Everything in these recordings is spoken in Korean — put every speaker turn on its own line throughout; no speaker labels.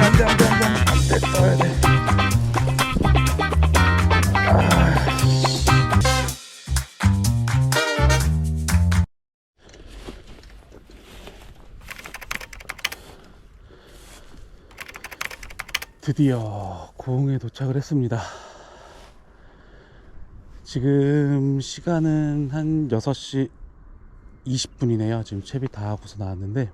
안돼 안돼 안돼 안돼 안돼 떠야 돼. 드디어 고흥에 도착을 했습니다. 지금 시간은 한 6시 20분이네요. 지금 채비 다 하고서 나왔는데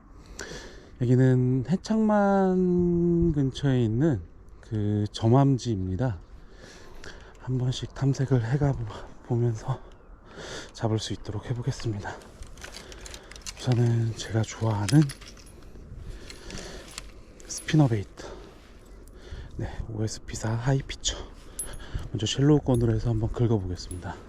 여기는 해창만 근처에 있는 그 점암지입니다. 한 번씩 탐색을 해가 보면서 잡을 수 있도록 해보겠습니다. 우선은 제가 좋아하는 스피너 베이트 네, OSP사 하이피처 먼저 쉘로우 건으로 해서 한번 긁어보겠습니다.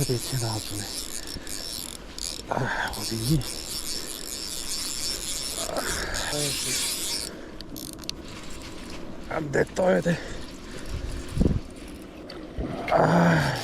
스피너 베이트 나와주네. 아, 어디니? 아, 안 돼, 떠야 돼. 아,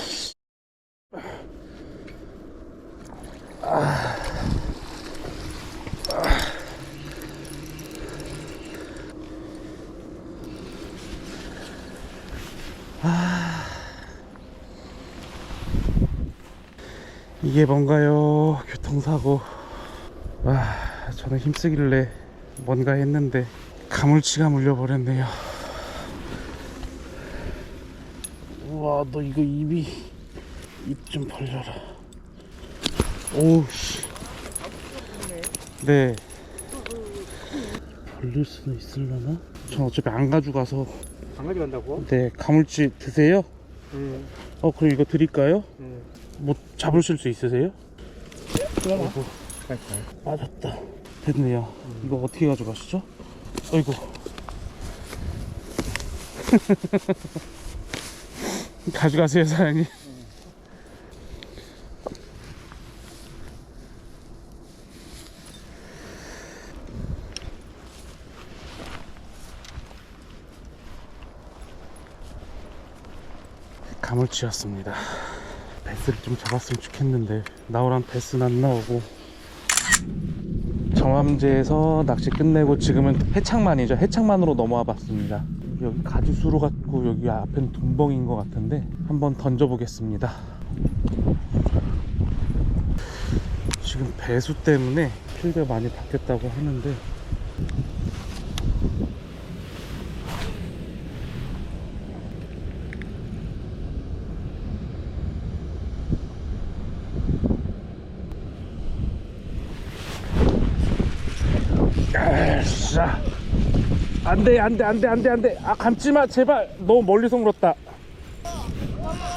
이게 뭔가요? 교통사고. 와, 저는 힘쓰길래 뭔가 했는데 가물치가 물려버렸네요. 우와, 너 이거 입이 입 좀 벌려라. 오우 씨. 네. 벌릴 수는 있을려나? 전 어차피 안 가져가서
안 가져간다고?
네 가물치 드세요?
응.
어 그럼 이거 드릴까요?
응.
뭐 잡으실 수 있으세요? 아이고 맞았다. 됐네요. 이거 어떻게 가져가시죠? 어이구. 가져가세요 사장님. 가물치였습니다 베스를 좀 잡았으면 좋겠는데 나오란 베스는 안 나오고. 정암제에서 낚시 끝내고 지금은 해창만이죠. 해창만으로 넘어와 봤습니다. 여기 가지수로 같고 여기 앞에는 돈봉인 것 같은데 한번 던져 보겠습니다. 지금 배수 때문에 필드가 많이 바뀌었다고 하는데 아싸 안돼 안돼 안돼 안돼 안돼. 아 감지마 제발. 너무 멀리서 물었다.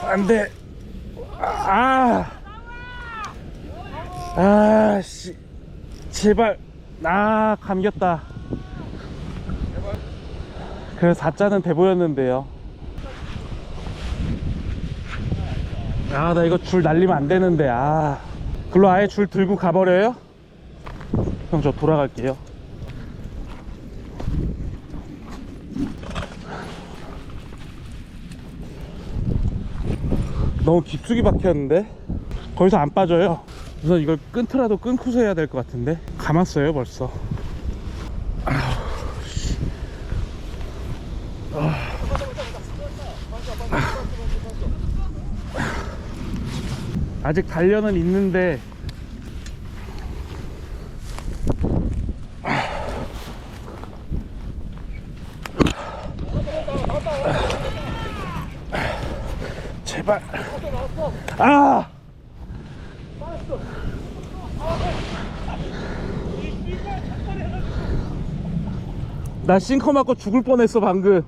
안돼. 아. 아씨. 제발. 아 감겼다. 그래서 4자는 돼 보였는데요. 아 나 이거 줄 날리면 안 되는데. 아. 글로 아예 줄 들고 가버려요? 형 저 돌아갈게요 너무 깊숙이 박혔는데 거기서 안 빠져요. 우선 이걸 끊더라도 끊고서 해야 될 것 같은데 감았어요 벌써. 아직 단련은 있는데 나 싱커 맞고 죽을 뻔했어 방금.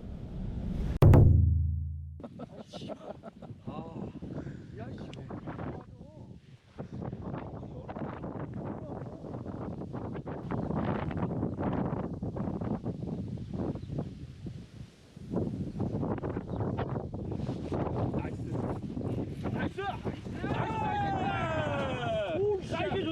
나이스.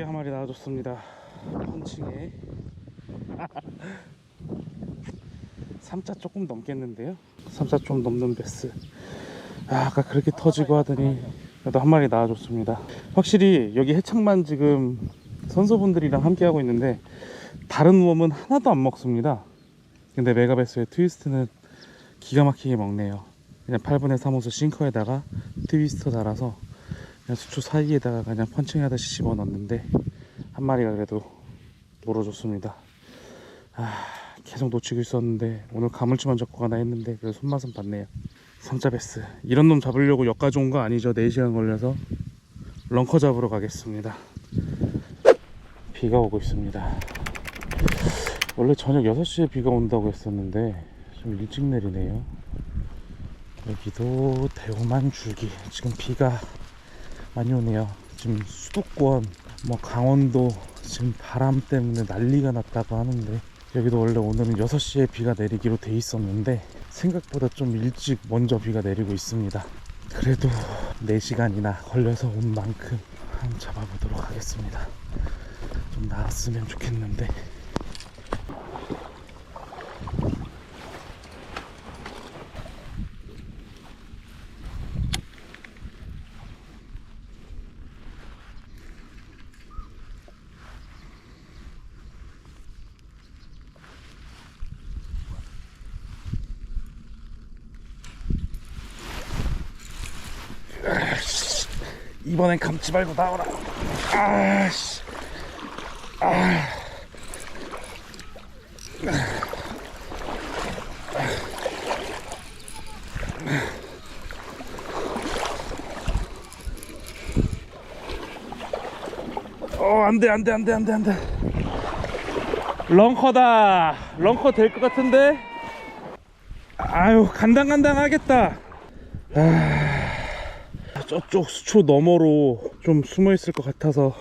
아, 드디어 한 마리 나와줬습니다. 펀칭에 3자 조금 넘겠는데요. 3자 좀 넘는 베스. 아, 아까 그렇게 터지고 하더니 그래도 한 마리 나와줬습니다. 확실히 여기 해창만 지금 선수분들이랑 함께 하고 있는데 다른 웜은 하나도 안 먹습니다. 근데 메가베스의 트위스트는 기가 막히게 먹네요. 그냥 8분의 3호수 싱커에다가 트위스터 달아서 수초 사이에다가 그냥 펀칭하듯이 집어넣는데 한 마리가 그래도 물어줬습니다. 아 계속 놓치고 있었는데 오늘 가물치만 잡고 가나 했는데 그래도 손맛은 봤네요. 삼자베스 이런 놈 잡으려고 여기까지 온 거 아니죠? 4시간 걸려서 런커 잡으러 가겠습니다. 비가 오고 있습니다. 원래 저녁 6시에 비가 온다고 했었는데 좀 일찍 내리네요. 여기도 대호만 줄기 지금 비가 많이 오네요. 지금 수도권 뭐 강원도 지금 바람 때문에 난리가 났다고 하는데 여기도 원래 오늘은 6시에 비가 내리기로 돼 있었는데 생각보다 좀 일찍 먼저 비가 내리고 있습니다. 그래도 4시간이나 걸려서 온 만큼 한번 잡아보도록 하겠습니다. 좀 나았으면 좋겠는데 이번엔 감지 말고 나오라. 아씨. 아. 어, 안 돼, 안 돼, 안 돼, 안 돼, 안 돼. 런커다. 런커 될 것 같은데? 아유, 간당간당 하겠다. 저쪽 수초 너머로 좀 숨어 있을 것 같아서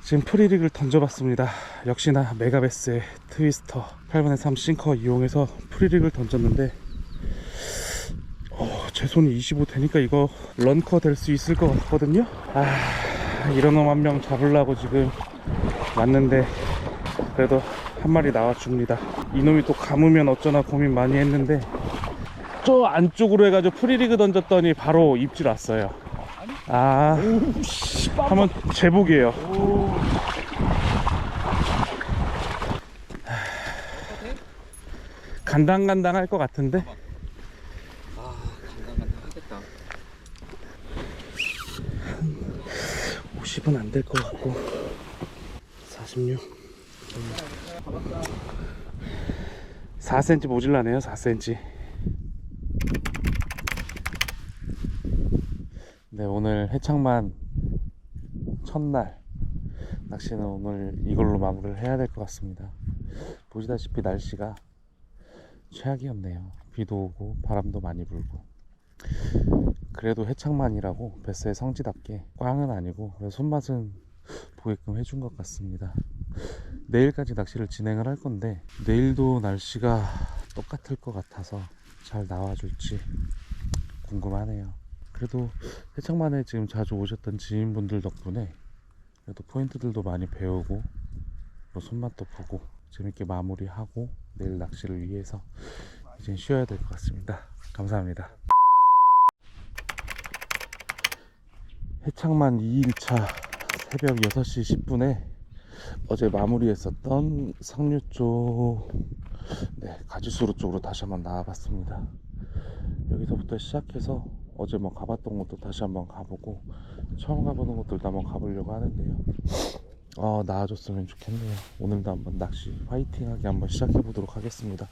지금 프리릭을 던져봤습니다. 역시나 메가베스의 트위스터 8분의 3 싱커 이용해서 프리릭을 던졌는데 어, 제 손이 25 되니까 이거 런커 될 수 있을 것 같거든요. 아 이런 놈 한 명 잡으려고 지금 왔는데 그래도 한 마리 나와줍니다. 이놈이 또 감으면 어쩌나 고민 많이 했는데 저 안쪽으로 해가지고 프리리그 던졌더니 바로 입질 왔어요. 아, 한번 재보게요. 간당간당 할 것 같은데?
아 간당간당 하겠다.
50은 안 될 것 같고. 46 4cm 모질라네요 4cm 네 오늘 해창만 첫날 낚시는 오늘 이걸로 마무리를 해야 될 것 같습니다 보시다시피 날씨가 최악이었네요 비도 오고 바람도 많이 불고 그래도 해창만이라고 베스의 성지답게 꽝은 아니고 손맛은 보게끔 해준 것 같습니다. 내일까지 낚시를 진행을 할 건데 내일도 날씨가 똑같을 것 같아서 잘 나와줄지 궁금하네요. 그래도 해창만에 지금 자주 오셨던 지인분들 덕분에 그래도 포인트들도 많이 배우고 또 손맛도 보고 재밌게 마무리하고 내일 낚시를 위해서 이제 쉬어야 될 것 같습니다. 감사합니다. 해창만 2일차 새벽 6시 10분에 어제 마무리했었던 상류 쪽 네, 가지수로 쪽으로 다시 한번 나와봤습니다. 여기서부터 시작해서 어제 뭐 가봤던 곳도 다시 한번 가보고 처음 가보는 곳들도 한번 가보려고 하는데요. 어, 나아졌으면 좋겠네요. 오늘도 한번 낚시 화이팅하게 한번 시작해 보도록 하겠습니다.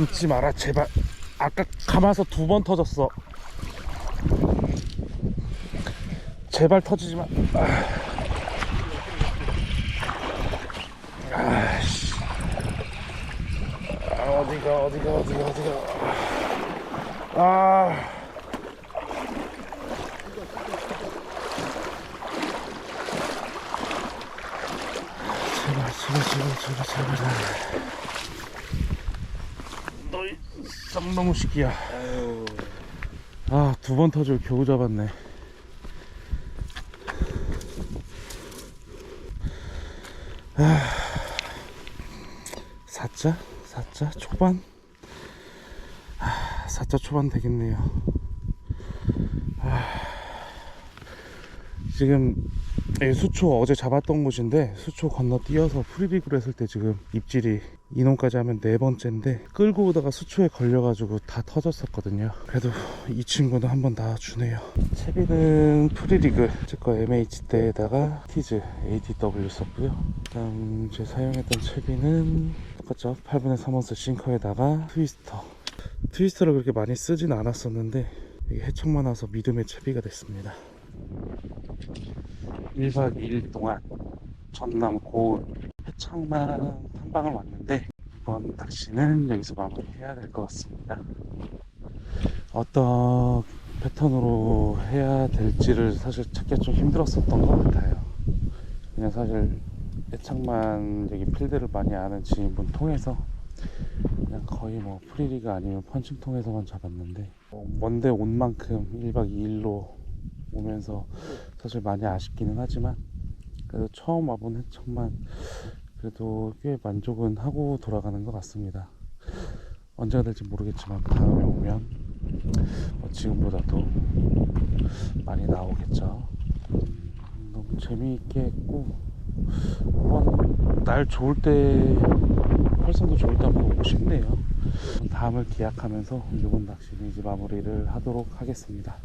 감지 마라 제발. 아까 감아서 두 번 터졌어. 제발 터지지 마. 아. 아씨. 아, 어디가 어디가 어디가 어디가. 아. 제발 제발 제발 제발 제발. 너희 쌍놈의 새끼야. 아 두 번 터져 겨우 잡았네. 아. 사자? 사자? 초반? 아 사자 초반 되겠네요. 아. 지금 이 수초 어제 잡았던 곳인데 수초 건너 뛰어서 프리리그로 했을 때 지금 입질이 이놈까지 하면 네 번째인데 끌고 오다가 수초에 걸려가지고 다 터졌었거든요. 그래도 이 친구는 한번 놔주네요. 채비는 프리리그 제거 MH 때에다가 티즈 ADW 썼고요. 그다음 제 사용했던 채비는 똑같죠. 8분의 3원스 싱커에다가 트위스터. 트위스터를 그렇게 많이 쓰진 않았었는데 이게 해청만 와서 믿음의 채비가 됐습니다. 1박 2일 동안 전남 고을 해창만 탐방을 왔는데 이번 낚시는 여기서 마무리해야 될 것 같습니다. 어떤 패턴으로 해야 될지를 사실 찾기가 좀 힘들었었던 것 같아요. 그냥 사실 해창만 여기 필드를 많이 아는 지인분 통해서 그냥 거의 뭐 프리리가 아니면 펀칭 통해서만 잡았는데 어, 먼데 온 만큼 1박 2일로 오면서 사실 많이 아쉽기는 하지만 그래도 처음 와본 해청만 그래도 꽤 만족은 하고 돌아가는 것 같습니다. 언제가 될지 모르겠지만 다음에 오면 뭐 지금보다도 많이 나오겠죠. 음, 너무 재미있게 했고 한번 날 좋을 때 활성도 좋을 때 한번 오고 싶네요. 다음을 기약하면서 이번 낚시는 이제 마무리를 하도록 하겠습니다.